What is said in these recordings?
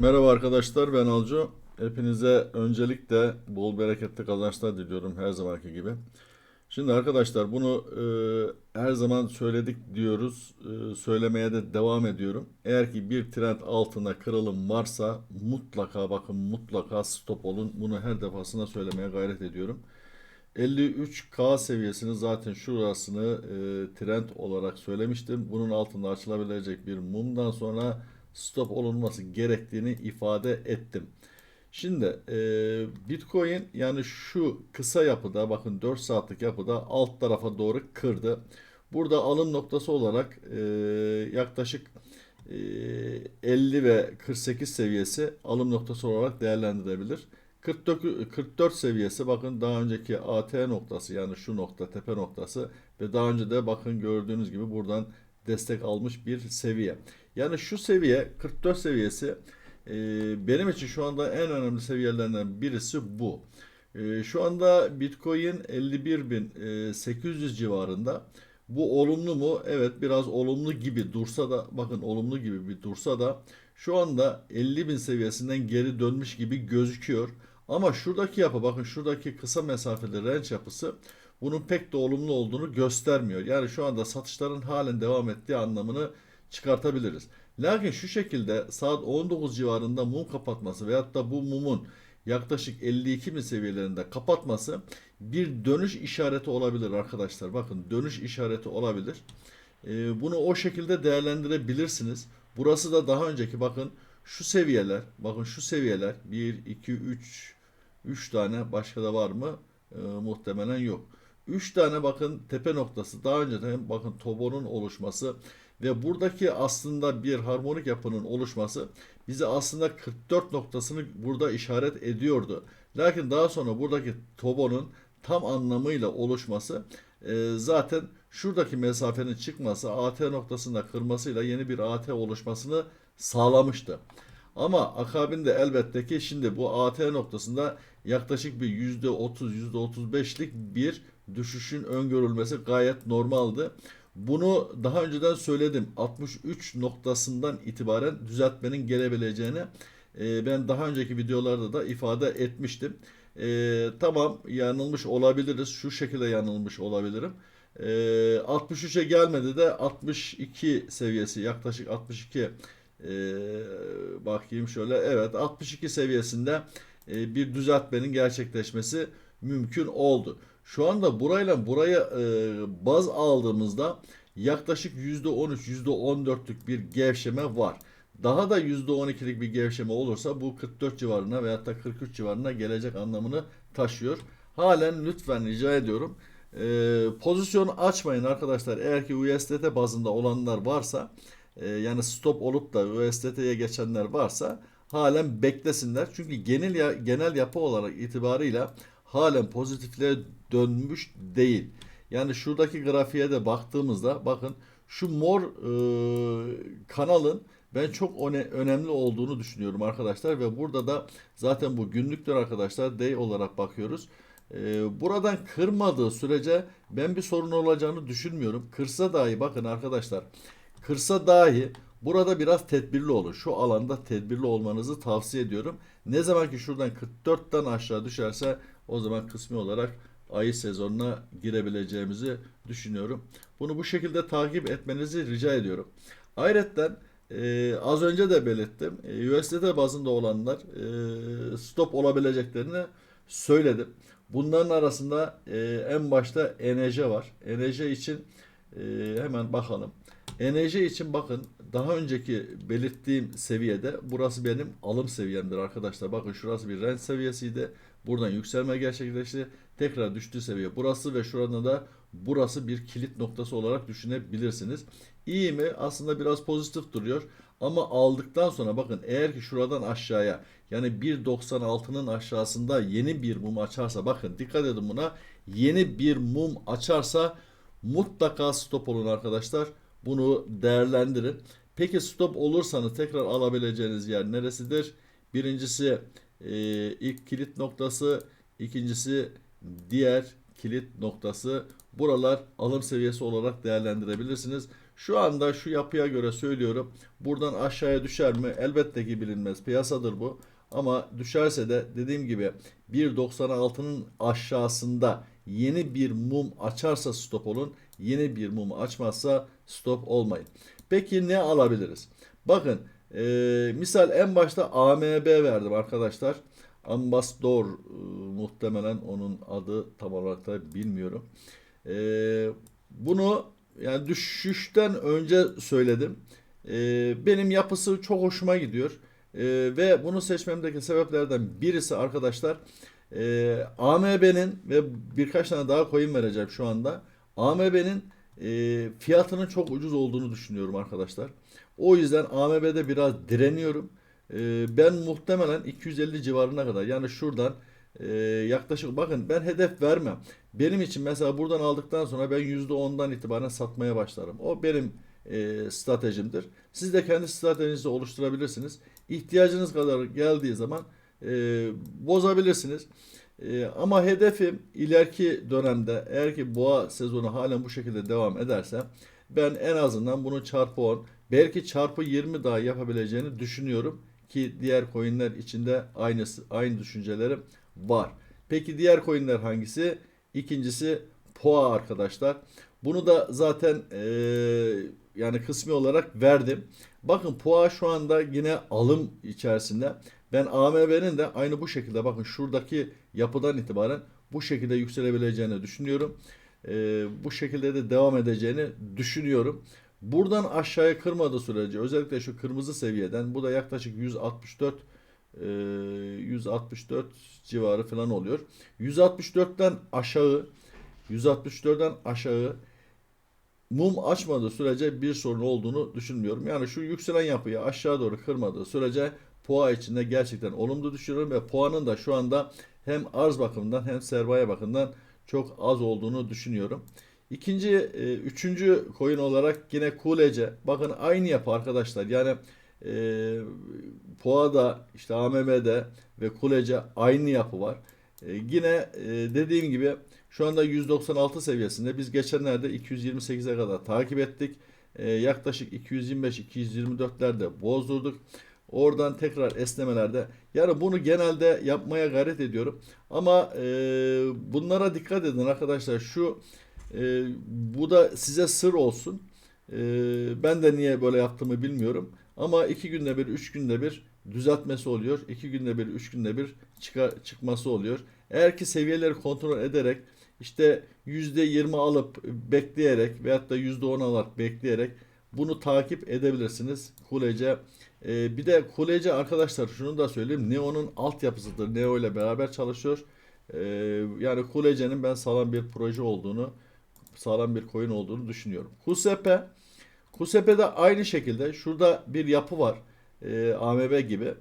Merhaba arkadaşlar ben Alcu. Hepinize öncelikle bol bereketli kazançlar diliyorum her zamanki gibi. Şimdi arkadaşlar bunu e, her zaman söyledik diyoruz. E, söylemeye de devam ediyorum. Eğer ki bir trend altına kırılım varsa mutlaka bakın mutlaka stop olun. Bunu her defasında söylemeye gayret ediyorum. 53K seviyesini zaten şurasını e, trend olarak söylemiştim. Bunun altında açılabilecek bir mumdan sonra stop olunması gerektiğini ifade ettim. Şimdi e, Bitcoin yani şu kısa yapıda bakın 4 saatlik yapıda alt tarafa doğru kırdı. Burada alım noktası olarak e, yaklaşık e, 50 ve 48 seviyesi alım noktası olarak değerlendirilebilir. 44, 44 seviyesi bakın daha önceki AT noktası yani şu nokta tepe noktası ve daha önce de bakın gördüğünüz gibi buradan destek almış bir seviye. Yani şu seviye 44 seviyesi e, benim için şu anda en önemli seviyelerinden birisi bu. E, şu anda Bitcoin 51.800 civarında. Bu olumlu mu? Evet biraz olumlu gibi dursa da bakın olumlu gibi bir dursa da şu anda 50.000 seviyesinden geri dönmüş gibi gözüküyor. Ama şuradaki yapı bakın şuradaki kısa mesafeli range yapısı bunun pek de olumlu olduğunu göstermiyor. Yani şu anda satışların halen devam ettiği anlamını çıkartabiliriz. Lakin şu şekilde saat 19 civarında mum kapatması veyahut da bu mumun yaklaşık 52 bin seviyelerinde kapatması bir dönüş işareti olabilir arkadaşlar. Bakın dönüş işareti olabilir. Ee, bunu o şekilde değerlendirebilirsiniz. Burası da daha önceki bakın şu seviyeler, bakın şu seviyeler 1, 2, 3, 3 tane başka da var mı? Ee, muhtemelen yok. 3 tane bakın tepe noktası daha önceden bakın Tobo'nun oluşması ve buradaki aslında bir harmonik yapının oluşması bize aslında 44 noktasını burada işaret ediyordu. Lakin daha sonra buradaki Tobo'nun tam anlamıyla oluşması e, zaten şuradaki mesafenin çıkması AT noktasında kırmasıyla yeni bir AT oluşmasını sağlamıştı. Ama akabinde elbette ki şimdi bu AT noktasında yaklaşık bir %30 %35'lik bir düşüşün öngörülmesi gayet normaldi. Bunu daha önceden söyledim. 63 noktasından itibaren düzeltmenin gelebileceğini e, ben daha önceki videolarda da ifade etmiştim. E, tamam yanılmış olabiliriz. Şu şekilde yanılmış olabilirim. E, 63'e gelmedi de 62 seviyesi yaklaşık 62 e, bakayım şöyle evet 62 seviyesinde e, bir düzeltmenin gerçekleşmesi mümkün oldu. Şu anda burayla buraya e, baz aldığımızda yaklaşık %13, %14'lük bir gevşeme var. Daha da %12'lik bir gevşeme olursa bu 44 civarına veyahut da 43 civarına gelecek anlamını taşıyor. Halen lütfen rica ediyorum. E, pozisyonu açmayın arkadaşlar. Eğer ki USDT bazında olanlar varsa e, yani stop olup da USDT'ye geçenler varsa halen beklesinler. Çünkü genel genel yapı olarak itibarıyla halen pozitifliğe dönmüş değil. Yani şuradaki grafiğe de baktığımızda bakın şu mor e, kanalın ben çok önemli olduğunu düşünüyorum arkadaşlar ve burada da zaten bu günlüktür arkadaşlar day olarak bakıyoruz. E, buradan kırmadığı sürece ben bir sorun olacağını düşünmüyorum. Kırsa dahi bakın arkadaşlar kırsa dahi burada biraz tedbirli olun. Şu alanda tedbirli olmanızı tavsiye ediyorum. Ne zaman ki şuradan 44'ten aşağı düşerse o zaman kısmi olarak ayı sezonuna girebileceğimizi düşünüyorum. Bunu bu şekilde takip etmenizi rica ediyorum. Ayrıca e, az önce de belirttim. E, USDT bazında olanlar e, stop olabileceklerini söyledim. Bunların arasında e, en başta enerji var. Enerji için e, hemen bakalım. Enerji için bakın daha önceki belirttiğim seviyede burası benim alım seviyemdir arkadaşlar. Bakın şurası bir rent seviyesiydi. Buradan yükselme gerçekleşti. Tekrar düştü seviye burası ve şurada da burası bir kilit noktası olarak düşünebilirsiniz. İyi mi? Aslında biraz pozitif duruyor. Ama aldıktan sonra bakın eğer ki şuradan aşağıya yani 1.96'nın aşağısında yeni bir mum açarsa bakın dikkat edin buna yeni bir mum açarsa mutlaka stop olun arkadaşlar. Bunu değerlendirin. Peki stop olursanız tekrar alabileceğiniz yer neresidir? Birincisi e, ilk kilit noktası, ikincisi diğer kilit noktası. Buralar alım seviyesi olarak değerlendirebilirsiniz. Şu anda şu yapıya göre söylüyorum. Buradan aşağıya düşer mi? Elbette ki bilinmez. Piyasadır bu. Ama düşerse de dediğim gibi 1.96'nın aşağısında yeni bir mum açarsa stop olun. Yeni bir mum açmazsa stop olmayın. Peki ne alabiliriz? Bakın e, misal en başta AMB verdim arkadaşlar. Ambassador e, muhtemelen onun adı tam olarak da bilmiyorum. E, bunu yani düşüşten önce söyledim. E, benim yapısı çok hoşuma gidiyor. E, ve bunu seçmemdeki sebeplerden birisi arkadaşlar e, AMB'nin ve birkaç tane daha coin vereceğim şu anda. AMB'nin e, fiyatının çok ucuz olduğunu düşünüyorum arkadaşlar. O yüzden AMB'de biraz direniyorum. E, ben muhtemelen 250 civarına kadar yani şuradan e, yaklaşık bakın ben hedef vermem. Benim için mesela buradan aldıktan sonra ben %10'dan itibaren satmaya başlarım. O benim e, stratejimdir. Siz de kendi stratejinizi oluşturabilirsiniz. İhtiyacınız kadar geldiği zaman e, bozabilirsiniz. Ama hedefim ileriki dönemde eğer ki boğa sezonu halen bu şekilde devam ederse ben en azından bunu çarpı 10 belki çarpı 20 daha yapabileceğini düşünüyorum ki diğer coinler içinde aynısı aynı düşüncelerim var. Peki diğer coinler hangisi? İkincisi POA arkadaşlar. Bunu da zaten e, yani kısmi olarak verdim. Bakın POA şu anda yine alım içerisinde. Ben AMB'nin de aynı bu şekilde bakın şuradaki yapıdan itibaren bu şekilde yükselebileceğini düşünüyorum. E, bu şekilde de devam edeceğini düşünüyorum. Buradan aşağıya kırmadığı sürece özellikle şu kırmızı seviyeden bu da yaklaşık 164 e, 164 civarı falan oluyor. 164'ten aşağı 164'ten aşağı mum açmadığı sürece bir sorun olduğunu düşünmüyorum. Yani şu yükselen yapıyı aşağı doğru kırmadığı sürece POA içinde gerçekten olumlu düşünüyorum ve POA'nın da şu anda hem arz bakımından hem sermaye bakımından çok az olduğunu düşünüyorum. İkinci, e, üçüncü coin olarak yine QLC. Bakın aynı yapı arkadaşlar. Yani e, POA'da, işte AMM'de ve QLC aynı yapı var. E, yine e, dediğim gibi şu anda 196 seviyesinde. Biz geçenlerde 228'e kadar takip ettik. E, yaklaşık 225-224'lerde bozdurduk. Oradan tekrar esnemelerde. Yani bunu genelde yapmaya gayret ediyorum. Ama e, bunlara dikkat edin arkadaşlar. Şu e, bu da size sır olsun. E, ben de niye böyle yaptığımı bilmiyorum. Ama iki günde bir, üç günde bir düzeltmesi oluyor. İki günde bir, üç günde bir çıkar, çıkması oluyor. Eğer ki seviyeleri kontrol ederek işte %20 alıp bekleyerek veyahut da %10 alarak bekleyerek bunu takip edebilirsiniz. Kulece ee, bir de Kulece arkadaşlar şunu da söyleyeyim. Neo'nun altyapısıdır. Neo ile beraber çalışıyor. Ee, yani Kulece'nin ben sağlam bir proje olduğunu, sağlam bir coin olduğunu düşünüyorum. Kusepe Kusepe de aynı şekilde şurada bir yapı var. Ee, AMB gibi.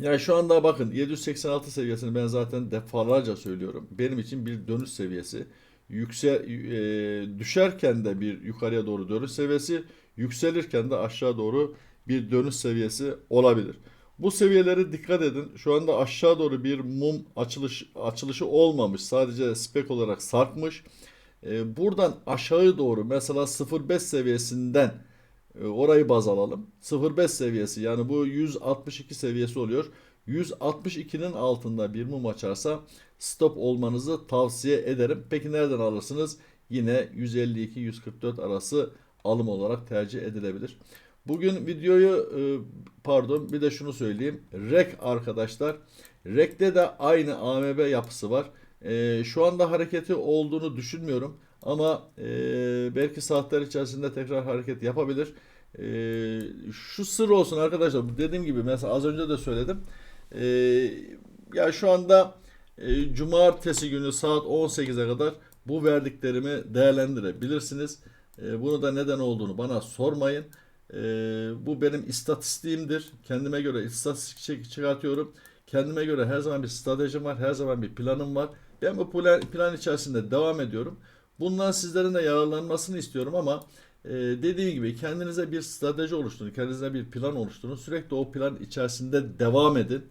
Yani şu anda bakın 786 seviyesini ben zaten defalarca söylüyorum. Benim için bir dönüş seviyesi. Yüksel e, düşerken de bir yukarıya doğru dönüş seviyesi, yükselirken de aşağı doğru bir dönüş seviyesi olabilir. Bu seviyelere dikkat edin. Şu anda aşağı doğru bir mum açılış açılışı olmamış. Sadece spek olarak sarkmış. E, buradan aşağı doğru mesela 0.5 seviyesinden e, orayı baz alalım. 0.5 seviyesi yani bu 162 seviyesi oluyor. 162'nin altında bir mum açarsa stop olmanızı tavsiye ederim. Peki nereden alırsınız? Yine 152-144 arası alım olarak tercih edilebilir. Bugün videoyu e, pardon bir de şunu söyleyeyim. REK arkadaşlar. REK'te de aynı AMB yapısı var. E, şu anda hareketi olduğunu düşünmüyorum. Ama e, belki saatler içerisinde tekrar hareket yapabilir. Şu sır olsun arkadaşlar. Dediğim gibi mesela az önce de söyledim. Ya şu anda cumartesi günü saat 18'e kadar bu verdiklerimi değerlendirebilirsiniz. Bunu da neden olduğunu bana sormayın. E, bu benim istatistiğimdir. Kendime göre istatistik çıkartıyorum. Kendime göre her zaman bir stratejim var. Her zaman bir planım var. Ben bu plan, plan içerisinde devam ediyorum. Bundan sizlerin de yararlanmasını istiyorum ama e, dediğim gibi kendinize bir strateji oluşturun. Kendinize bir plan oluşturun. Sürekli o plan içerisinde devam edin.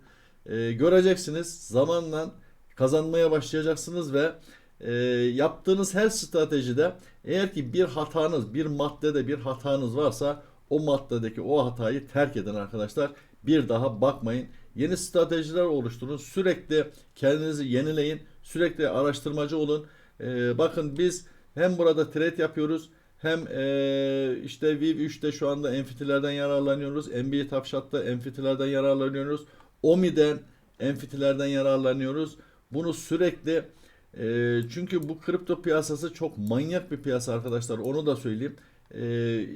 E, göreceksiniz zamanla kazanmaya başlayacaksınız ve e, yaptığınız her stratejide eğer ki bir hatanız, bir maddede bir hatanız varsa o maddedeki o hatayı terk edin arkadaşlar. Bir daha bakmayın. Yeni stratejiler oluşturun. Sürekli kendinizi yenileyin. Sürekli araştırmacı olun. E, bakın biz hem burada trade yapıyoruz hem e, işte Viv 3'te şu anda enfitilerden yararlanıyoruz. NBA Top Shot'ta enfitilerden yararlanıyoruz. Omi'den enfitilerden yararlanıyoruz. Bunu sürekli e, çünkü bu kripto piyasası çok manyak bir piyasa arkadaşlar. Onu da söyleyeyim. E,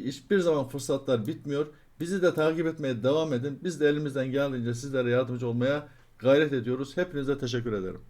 hiçbir zaman fırsatlar bitmiyor. Bizi de takip etmeye devam edin. Biz de elimizden geldiğince sizlere yardımcı olmaya gayret ediyoruz. Hepinize teşekkür ederim.